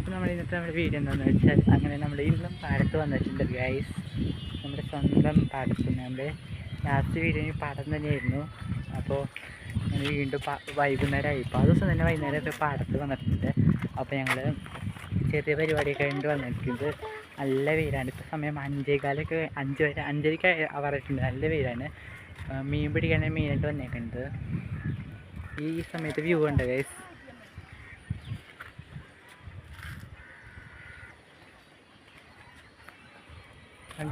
അപ്പോൾ നമ്മൾ ഇന്നത്തെ നമ്മുടെ വീഡിയോ എന്താണെന്ന് വെച്ചാൽ അങ്ങനെ നമ്മൾ ഇന്നും പാടത്ത് വന്നിട്ടുണ്ട് ഗൈസ് നമ്മുടെ സ്വന്തം പാടത്ത് നമ്മുടെ ലാസ്റ്റ് വീഡിയോ പാടം തന്നെയായിരുന്നു. അപ്പോൾ ഞങ്ങൾ വീണ്ടും വൈകുന്നേരമായി. ഇപ്പോൾ ആ ദിവസം തന്നെ വൈകുന്നേരമൊക്കെ പാടത്ത് വന്നിട്ടുണ്ട്. അപ്പോൾ ഞങ്ങൾ ചെറിയ പരിപാടിയൊക്കെ കഴിഞ്ഞിട്ട് വന്നിട്ടുണ്ട്. നല്ല വെയിലാണ്. ഇപ്പോൾ സമയം അഞ്ചേകാലൊക്കെ അഞ്ച് വരെ അഞ്ചരയ്ക്ക് പറഞ്ഞിട്ടുണ്ട്. നല്ല വെയിലാണ്. മീൻ പിടിക്കാനാണ് മെയിനായിട്ട് വന്നേക്കുന്നത് ഈ സമയത്ത് വ്യൂ ഉണ്ട് ഗൈസ്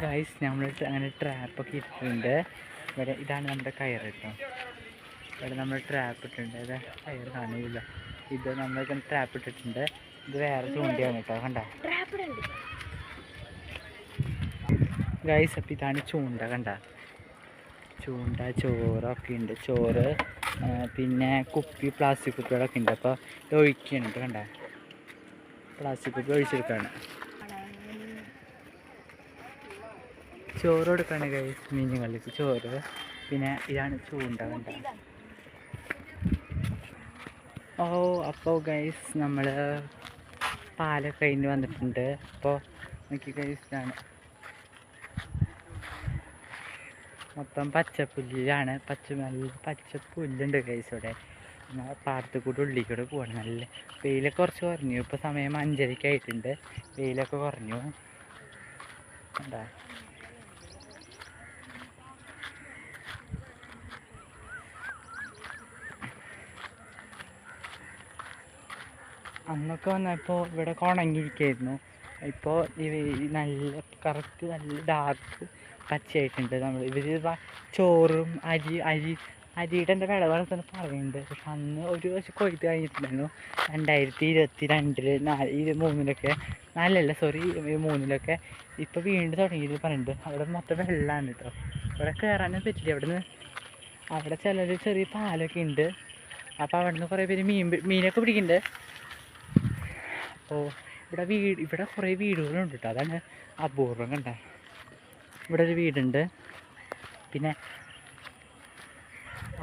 ഗൈസ് നമ്മൾ അങ്ങനെ ട്രാപ്പൊക്കെ ഇട്ടിട്ടുണ്ട്. ഇവിടെ ഇതാണ് നമ്മുടെ കയർ കേട്ടോ. ഇവിടെ നമ്മൾ ട്രാപ്പ് ഇട്ടിട്ടുണ്ട്. ഇത് കയർ കാണില്ല ഇത് നമ്മൾ ട്രാപ്പ് ഇട്ടിട്ടുണ്ട്. ഇത് വേറെ ചൂണ്ടിയാണ് കേട്ടോ കണ്ട? ഗൈസ് അപ്പം ഇതാണ് ചൂണ്ട കണ്ട? ചൂണ്ട ചോറൊക്കെ ഉണ്ട്. ചോറ് പിന്നെ കുപ്പി പ്ലാസ്റ്റിക് കുപ്പികളൊക്കെ ഉണ്ട്. അപ്പോൾ ഇത് ഒഴിക്കുന്നുണ്ട് കണ്ട? പ്ലാസ്റ്റിക് കുപ്പി ഒഴിച്ചെടുക്കുകയാണ് ചോറ് കൊടുക്കാണ് ഗൈസ് മീനുകളിൽ ചോറ്. പിന്നെ ഇതാണ് ചൂണ്ട കണ്ട? ഓ അപ്പോൾ ഗൈസ് നമ്മൾ പാലൊക്കെ കഴിഞ്ഞ് വന്നിട്ടുണ്ട്. അപ്പോൾ നോക്കി ഗൈസ് ഇതാണ്. മൊത്തം പച്ചപ്പുല്ലാണ്. പച്ച നല്ല പച്ചപ്പുല്ലുണ്ട് ഗൈസ് ഇവിടെ. പാടത്ത് കൂടെ ഉള്ളിൽ കൂടെ പോകണം നല്ല വെയിലൊക്കെ കുറച്ച് കുറഞ്ഞു. ഇപ്പോൾ സമയം അഞ്ചരയ്ക്ക് ആയിട്ടുണ്ട് വെയിലൊക്കെ കുറഞ്ഞു. എന്താ അന്നൊക്കെ വന്നപ്പോൾ ഇവിടെ ഉണങ്ങിയിരിക്കുകയായിരുന്നു ഇപ്പോൾ ഈ നല്ല കറക്റ്റ് നല്ല ഡാർക്ക് പച്ചയായിട്ടുണ്ട് നമ്മൾ ഇവർ ചോറും അരി അരി അരിയുടെ എന്റെ വിളവാണ് തന്നെ പറയുന്നുണ്ട് പക്ഷെ അന്ന് ഒരു വർഷം കൊയ്ത്ത് കഴിഞ്ഞിട്ടുണ്ടായിരുന്നു. രണ്ടായിരത്തി ഇരുപത്തി രണ്ടിൽ നാല് ഇരു മൂന്നിലൊക്കെ നാലല്ല സോറി മൂന്നിലൊക്കെ ഇപ്പോൾ വീണ്ടും തുടങ്ങിയത് പറയുന്നുണ്ട് അവിടെ മൊത്തം വെള്ളമാണ് കേട്ടോ അവിടെ കയറാനും പറ്റില്ല. അവിടെ നിന്ന് അവിടെ ചിലർ ചെറിയ പാലൊക്കെ ഉണ്ട്. അപ്പോൾ അവിടെ നിന്ന് കുറേ പേര് മീൻ മീനൊക്കെ പിടിക്കുന്നുണ്ട് അപ്പോൾ ഇവിടെ വീട് ഇവിടെ കുറേ വീടുകളുണ്ട് കേട്ടോ അതാണ് അപൂർവം കണ്ട. ഇവിടെ ഒരു വീടുണ്ട്. പിന്നെ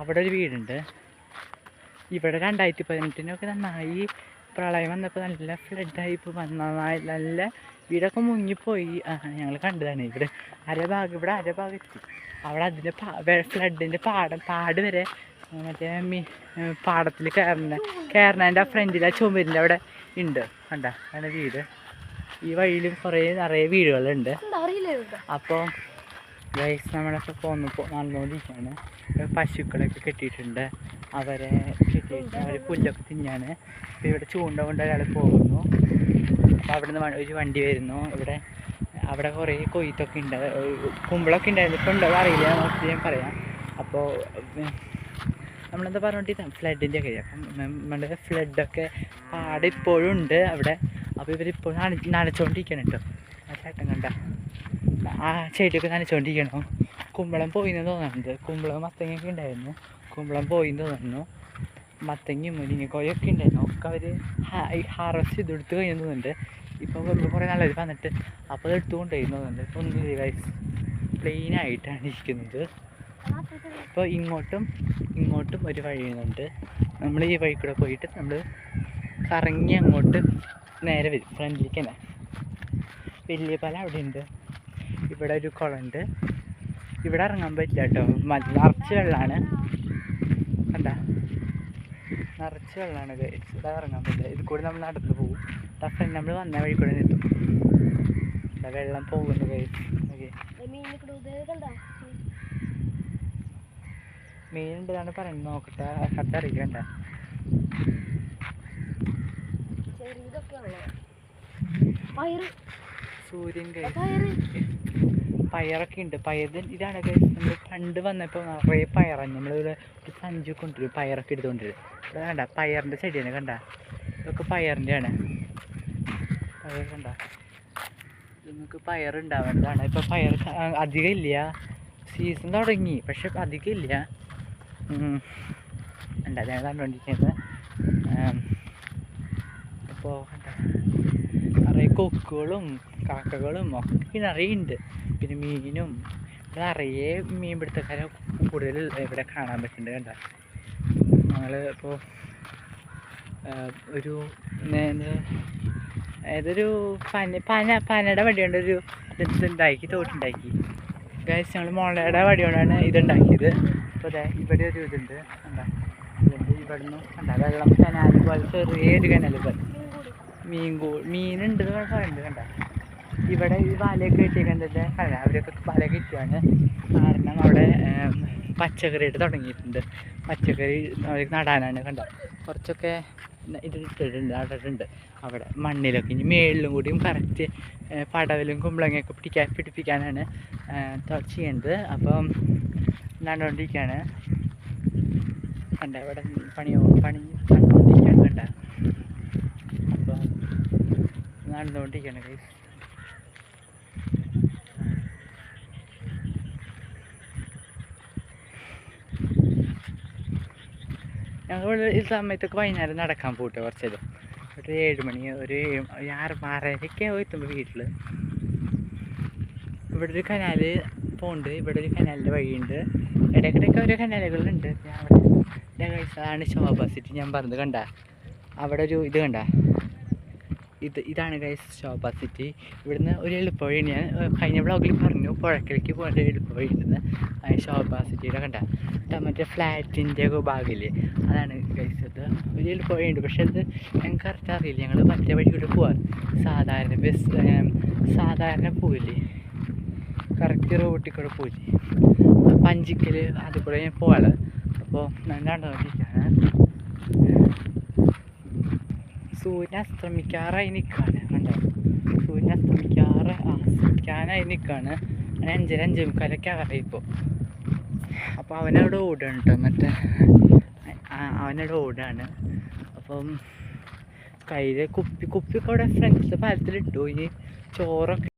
അവിടെ ഒരു വീടുണ്ട്. ഇവിടെ രണ്ടായിരത്തി പതിനെട്ടിനൊക്കെ നന്നായി പ്രളയം വന്നപ്പോൾ നല്ല ഫ്ലഡായി ഇപ്പോൾ നന്നായി നല്ല വീടൊക്കെ മുങ്ങിപ്പോയി ഞങ്ങൾ കണ്ടതാണ് ഇവിടെ. അരഭാഗം ഇവിടെ അരഭാഗം എത്തി. അവിടെ അതിന്റെ ഫ്ലഡിന്റെ പാടം പാട് വരെ മറ്റേ മീ പാടത്തിൽ കയറുന്ന കയറുന്നതിന്റെ ആ ഫ്രണ്ടിൽ ചുമരിന്റെ അവിടെ. ഉണ്ട്. കണ്ട അങ്ങനെ വീട്. ഈ വഴിയിൽ കുറേ നിറയെ വീടുകളുണ്ട്. അപ്പോൾ ഗൈസ് നമ്മളൊക്കെ പോന്നു നടന്നുകൊണ്ടിരിക്കുകയാണ്. പശുക്കളൊക്കെ കെട്ടിയിട്ടുണ്ട്. അവരെ കെട്ടിയിട്ട് അവർ പുല്ലൊക്കെ തിന്നാണ്. അപ്പോൾ ഇവിടെ ചൂണ്ട കൊണ്ട് ഒരാൾ പോകുന്നു. അപ്പോൾ അവിടെ നിന്ന് ഒരു വണ്ടി വരുന്നു. ഇവിടെ അവിടെ കുറേ കൊയ്ത്തൊക്കെ ഉണ്ട്. കുമ്പളൊക്കെ ഉണ്ടായിരുന്നു. ഇപ്പോൾ ഉണ്ടോ അറിയില്ല. ഞാൻ പറയാം. അപ്പോൾ നമ്മളെന്താ പറഞ്ഞോണ്ടിരുന്ന? ഫ്ലഡിന്റെ ഒക്കെ അപ്പം നമ്മുടെ ഫ്ലഡൊക്കെ പാടെ ഇപ്പോഴും ഉണ്ട് അവിടെ. അപ്പോൾ ഇവരിപ്പോഴും നനച്ചുകൊണ്ടിരിക്കണം കേട്ടോ. ആ ചേട്ടൻ കണ്ട. ആ ചെടിയൊക്കെ നനച്ചുകൊണ്ടിരിക്കണം കുമ്പളം പോയിന്ന് തോന്നുന്നുണ്ട്. കുമ്പളം മത്തങ്ങയൊക്കെ ഉണ്ടായിരുന്നു. കുമ്പളം പോയിന്ന് തോന്നുന്നു. മത്തങ്ങയും മുരിങ്ങക്കോയൊക്കെ ഉണ്ടായിരുന്നു. ഒക്കെ അവർ ഹാർവസ്റ്റ് ചെയ്തെടുത്ത് കഴിഞ്ഞു തോന്നുന്നുണ്ട്. ഇപ്പോൾ വെറുതെ കുറേ നല്ലത് വന്നിട്ട്. അപ്പോൾ അത് എടുത്തുകൊണ്ട് തോന്നുന്നുണ്ട്. ഒന്നും പ്ലെയിനായിട്ടാണ് ഇരിക്കുന്നത്. അപ്പോൾ ഇങ്ങോട്ടും ഇങ്ങോട്ടും ഒരു വഴിയുന്നുണ്ട് നമ്മൾ ഈ വഴി കൂടെ പോയിട്ട് നമ്മൾ കറങ്ങി അങ്ങോട്ട് നേരെ വരും ഫ്രണ്ടിലേക്ക് തന്നെ. വലിയ പല അവിടെ ഉണ്ട് ഇവിടെ ഒരു കുളമുണ്ട്. ഇവിടെ ഇറങ്ങാൻ പറ്റില്ല കേട്ടോ. നിറച്ച് വെള്ളമാണ്. കണ്ട? നിറച്ച് വെള്ളമാണ്. ഇവിടെ ഇറങ്ങാൻ പറ്റില്ല. ഇത് കൂടെ നമ്മൾ നടന്നു പോകും ഫ്രണ്ട് നമ്മൾ വന്ന വഴി കൂടെ ഇവിടെ വെള്ളം പോകുന്നു കൈസ് ഓക്കെ മീനുണ്ട് ഉണ്ടെന്നാണ് പറയുന്നത്. നോക്കട്ടെ കറക്റ്റ് അറിയിക്കണ്ട. സൂര്യൻ പയറൊക്കെ ഉണ്ട്. പയർ ഇതാണ് നമ്മൾ പണ്ട് വന്നപ്പോൾ നിറയെ പയറാണ് നമ്മളിവിടെ ഒരു സഞ്ചി കൊണ്ടുവരും. പയറൊക്കെ എടുത്തുകൊണ്ടിരും ഇവിടെ കണ്ട പയറിന്റെ ചെടിയാണ് കണ്ട. ഇതൊക്കെ പയറിന്റെ ആണ് പയർ കണ്ട. നിങ്ങൾക്ക് പയർ ഉണ്ടാവേണ്ടതാണ് ഇപ്പോൾ പയർ അധികം ഇല്ല. സീസൺ തുടങ്ങി. പക്ഷെ അധികം ഇല്ല. ഞാൻ കണ്ടുകൊണ്ടിരിക്കുന്നത് അപ്പോൾ കണ്ട നിറയെ കൊക്കുകളും കാക്കകളും ഒക്കെ നിറയെ ഉണ്ട് പിന്നെ മീനും നിറയെ മീൻ പിടുത്തക്കാരെ കൂടുതൽ ഇവിടെ കാണാൻ പറ്റുന്നുണ്ട് കണ്ട. ഞങ്ങൾ ഇപ്പോൾ ഒരു ഏതൊരു പന പന പനയുടെ വടി കൊണ്ടൊരു ഇതുണ്ടാക്കി തോട്ടുണ്ടാക്കി. ഗൈസ് ഞങ്ങൾ മുളയുടെ വടി കൊണ്ടാണ് ഇതുണ്ടാക്കിയത്. അപ്പോൾ അതെ ഇവിടെ ഒരു ഇതുണ്ട്. എന്താ ഇതുണ്ട്. നിന്ന് കണ്ടാ? വെള്ളം കനാൽ പോലെ ചെറിയൊരു കനാൽ പോലെ. മീൻ കൂ മീനുണ്ട് പറയുന്നത് കണ്ട? ഇവിടെ ഈ വലയൊക്കെ കിട്ടിയേക്കുന്നത് കണ്ട? അവരൊക്കെ വല കിട്ടിയാണ് കാരണം അവിടെ പച്ചക്കറി പച്ചക്കറിയിട്ട് തുടങ്ങിയിട്ടുണ്ട്. പച്ചക്കറി അവർക്ക് നടാനാണ് കണ്ട? കുറച്ചൊക്കെ ഇത് ഇട്ടിട്ടുണ്ട് അവിടെ മണ്ണിലൊക്കെ ഇനി മേളിലും കൂടിയും കറക്റ്റ് പടവലും കുമ്പളങ്ങയൊക്കെ പിടിക്കാൻ പിടിപ്പിക്കാനാണ് ചെയ്യേണ്ടത് അപ്പം നടന്നുകൊണ്ടിരിക്കുകയാണ് കണ്ട അവിടെ പണിയോ പണി കണ്ടുകൊണ്ടിരിക്കുകയാണ് കണ്ട? അപ്പോൾ നടന്നുകൊണ്ടിരിക്കുകയാണ് ഞങ്ങൾ ഈ സമയത്തൊക്കെ വൈകുന്നേരം നടക്കാൻ പോട്ടെ കുറച്ചേരം. ഒരു ഏഴ് മണി ഒരു ആറ് ആറരയ്ക്ക് എത്തുമ്പോൾ വീട്ടിൽ ഇവിടെ ഒരു കനാൽ പോകുന്നുണ്ട് ഇവിടെ ഒരു കനാലിന്റെ വഴിയുണ്ട്. ഇടയ്ക്കിടയ്ക്ക് ഓരോ കനാലുകളുണ്ട്. ഞാൻ അവിടെ കഴിച്ചതാണ് ശോഭ സിറ്റി ഞാൻ പറഞ്ഞത് കണ്ട. അവിടെ ഒരു ഇത് കണ്ട. ഇത് ഇതാണ് ഗൈസ് ഷോപ്പ സിറ്റി ഇവിടുന്ന് ഒരു എളുപ്പവഴി ഞാൻ കഴിഞ്ഞ ബ്ലോഗിൽ പറഞ്ഞു പുഴക്കിലേക്ക് പോകേണ്ട എളുപ്പവഴി ഉണ്ടെന്ന് ആ ശോഭ സിറ്റിയുടെ കണ്ട. മറ്റേ ഫ്ലാറ്റിന്റെ ഭാഗമില്ലേ അതാണ് ഗൈസ് അത് ഒരു എളുപ്പവഴി ഉണ്ട് പക്ഷെ അത് ഞങ്ങൾക്ക് കറക്റ്റ് അറിയില്ല. ഞങ്ങൾ മറ്റേ വഴി കൂടെ പോവാറ് സാധാരണ ബസ് സാധാരണ പോയില്ലേ കറക്റ്റ് റോട്ടിൽ കൂടെ പോയില്ലേ പഞ്ചിക്കൽ അതിൽ കൂടെ ഞാൻ പോവാറ് അപ്പോൾ ഞാൻ നടന്നുകൊണ്ടിരിക്കുകയാണ് സൂര്യൻ അസ്തമിക്കാറായി നിൽക്കുകയാണ് കണ്ടോ? സൂര്യൻ അസ്തമിക്കാറ് അസ്തമിക്കാനായി നിൽക്കുകയാണ് അങ്ങനെ അഞ്ചര അഞ്ചേ മുക്കാലൊക്കെ ആറായി ഇപ്പോൾ അപ്പോൾ അവനവിടെ ഓടുകയാണ് കേട്ടോ മറ്റേ അവനവിടെ ഓടുകയാണ്. അപ്പം കയ്യിൽ കുപ്പി കുപ്പിയൊക്കെ അവിടെ ഫ്രണ്ട്സ് പാലത്തിലിട്ടു ഈ ചോറൊക്കെ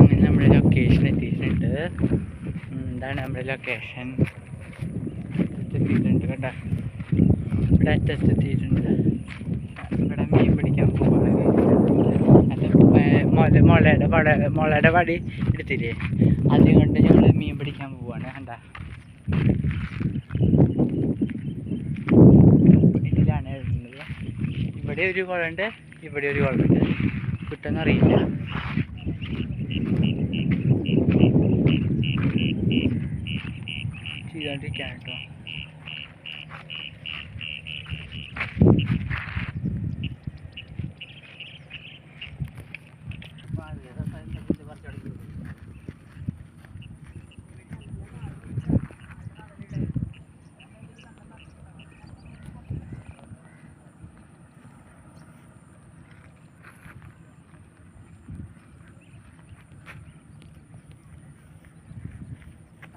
അങ്ങനെ നമ്മുടെ ലൊക്കേഷൻ എത്തിയിട്ടുണ്ട്. എന്താണ് നമ്മുടെ ലൊക്കേഷൻ എത്തിയിട്ടുണ്ട് കേട്ടോ. ഇവിടെ അറ്റത്തെത്തിയിട്ടുണ്ട് ഇവിടെ മീൻ പിടിക്കാൻ പോവാണ് അല്ല മുല മുളയുടെ പട മുളയുടെ പടി എടുത്തില്ലേ? അതും കൊണ്ട് ഞങ്ങൾ മീൻ പിടിക്കാൻ പോവാണ് കണ്ട? ഇതിലാണ് ഇവിടെ ഒരു കുളമുണ്ട് ഇവിടെ ഒരു കുളമുണ്ട്. കിട്ടുമെന്നറിയില്ല ചെയ്തോണ്ടിരിക്കുകയാണ് കേട്ടോ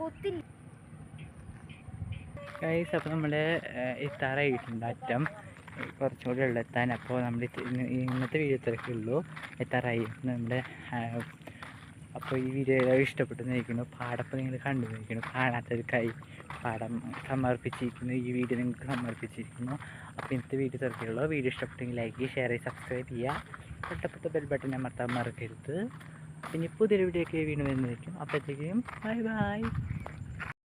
കൊത്തില്ല ഗൈസ് അപ്പോൾ നമ്മൾ എത്താറായിട്ടുണ്ട് അറ്റം. കുറച്ചുകൂടി കൂടി ഉള്ളു അപ്പോൾ നമ്മൾ ഇന്നത്തെ വീഡിയോ തിരക്കുള്ളൂ എത്താറായി. നമ്മുടെ അപ്പോൾ ഈ വീഡിയോ എല്ലാവരും ഇഷ്ടപ്പെട്ടു നയിക്കുന്നു പാടപ്പം നിങ്ങൾ കണ്ടു നയിക്കുന്നു കൈ പാടം സമർപ്പിച്ചിരിക്കുന്നു. ഈ വീഡിയോ നിങ്ങൾക്ക് സമർപ്പിച്ചിരിക്കുന്നു. അപ്പോൾ ഇന്നത്തെ വീഡിയോ തിരക്കുള്ളൂ വീഡിയോ ഇഷ്ടപ്പെട്ടെങ്കിൽ ലൈക്ക് ചെയ്യുക ഷെയർ ചെയ്യുക. സബ്സ്ക്രൈബ് ചെയ്യുക തൊട്ടപ്പുറത്തെ ബെൽ ബട്ടൺ അമർത്താൻ മറക്കരുത്. പിന്നെ പുതിയൊരു വീഡിയോ ഒക്കെ വീണ്ടും വരുന്നതായിരിക്കും. അപ്പോഴത്തേക്കും ബൈ ബൈ.